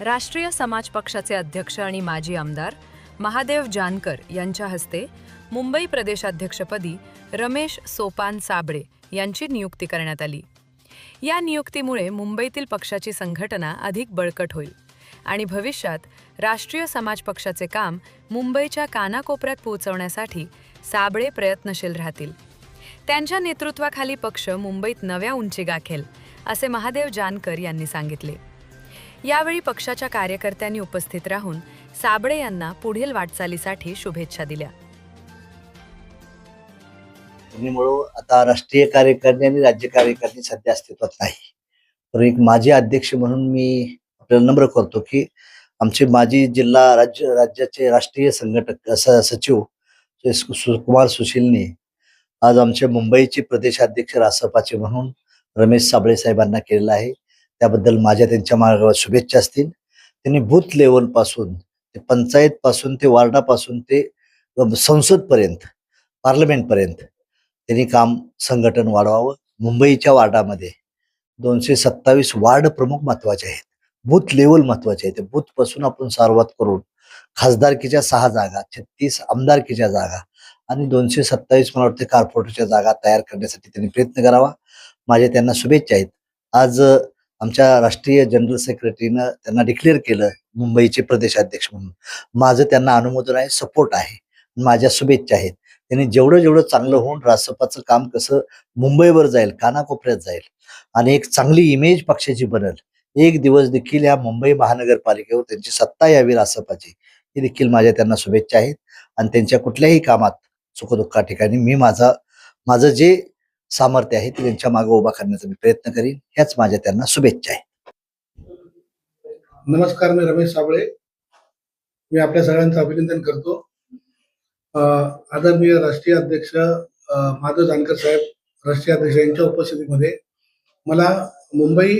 राष्ट्रीय समाज पक्षाचे अध्यक्ष आणि माजी आमदार महादेव जानकर यांच्या हस्ते मुंबई प्रदेशाध्यक्षपदी रमेश सोपान साबळे यांची नियुक्ती करण्यात आली. या नियुक्तीमुळे मुंबईतील पक्षाची संघटना अधिक बळकट होईल आणि भविष्यात राष्ट्रीय समाज पक्षाचे काम मुंबईच्या कानाकोपऱ्यात पोहोचवण्यासाठी साबळे प्रयत्नशील राहतील. त्यांच्या नेतृत्वाखाली पक्ष मुंबईत नव्या उंची गाखेल असे महादेव जानकर यांनी सांगितले. यावेळी पक्षाच्या कार्यकर्त्यांनी उपस्थित राहून साबळे यांना पुढील वाटचालीसाठी शुभेच्छा दिल्या. आता राष्ट्रीय कार्यकारिणी आणि राज्य कार्यकारिणी सध्या अस्तित्वात नाही. तर एक माजी अध्यक्ष म्हणून मी आपल्याला नम्र करतो की आमचे माजी जिल्हा राज्य राज्याचे राष्ट्रीय संघटक सचिव सुकुमार सुशीलने आज आमचे मुंबईचे प्रदेशाध्यक्ष रासपाचे म्हणून रमेश साबळे साहेबांना केलेलं आहे. त्याबद्दल माझ्या त्यांच्या मार्गावर शुभेच्छा असतील. त्यांनी बूथ लेवलपासून ते पंचायतपासून ते वार्डापासून ते संसदपर्यंत पार्लमेंटपर्यंत त्यांनी काम संघटन वाढवावं. मुंबईच्या वार्डामध्ये दोनशे सत्तावीस वार्ड प्रमुख महत्त्वाचे आहेत. बूथ लेवल महत्त्वाचे आहेत. ते बूथपासून आपण सर्वात करून खासदारकीच्या सहा जागा छत्तीस आमदारकीच्या जागा आणि दोनशे सत्तावीस मला वाटतं कॉर्पोरेटरच्या जागा तयार करण्यासाठी त्यांनी प्रयत्न करावा. माझ्या त्यांना शुभेच्छा आहेत. आज आमच्या राष्ट्रीय जनरल सेक्रेटरीनं त्यांना डिक्लेअर केलं मुंबईचे प्रदेशाध्यक्ष म्हणून. माझं त्यांना अनुमोदन आहे सपोर्ट आहे. माझ्या शुभेच्छा आहेत. त्यांनी जेवढं जेवढं चांगलं होऊन रासपाचं काम कसं मुंबईवर जाईल कानाकोपऱ्यात जाईल आणि एक चांगली इमेज पक्षाची बनल एक दिवस देखील या मुंबई महानगरपालिकेवर त्यांची सत्ता यावी रासपाची ही देखील माझ्या त्यांना शुभेच्छा आहेत. आणि त्यांच्या कुठल्याही कामात सुखदुःखा ठिकाणी मी माझा माझं जे सामर्थ्य आहे ते त्यांच्या मागे उभा करण्याचा मी प्रयत्न करीन. ह्याच माझ्या त्यांना शुभेच्छा आहे. नमस्कार मी रमेश साबळे. मी आपल्या सगळ्यांचं अभिनंदन करतो. आदरणीय राष्ट्रीय अध्यक्ष माधव जानकर साहेब राष्ट्रीय अध्यक्ष यांच्या उपस्थितीमध्ये मला मुंबई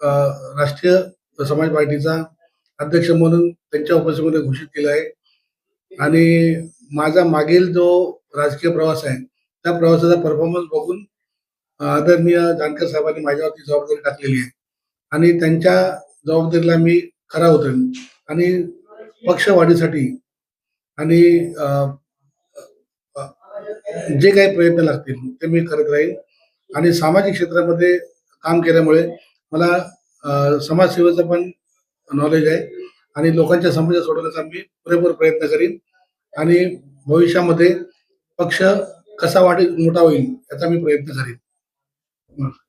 राष्ट्रीय समाज पार्टीचा अध्यक्ष म्हणून त्यांच्या उपस्थितीमध्ये घोषित केलं आहे. आणि माझा मागील जो राजकीय प्रवास आहे त्या प्रवासाचा परफॉर्मन्स बघून आदरणीय जानकर साहेबांनी माझ्यावरती जबाबदारी टाकलेली आहे. आणि त्यांच्या जबाबदारीला मी खरा उतरेन. आणि पक्ष वाढीसाठी आणि जे काही प्रयत्न लागतील ते मी करत राहीन. आणि सामाजिक क्षेत्रामध्ये काम केल्यामुळे मला समाजसेवेचं पण नॉलेज आहे. आणि लोकांच्या समस्या सोडवण्याचा मी पुरेपूर प्रयत्न करीन. आणि भविष्यामध्ये पक्ष कसा वाढी मोठा होईल याचा मी प्रयत्न करीन. Well,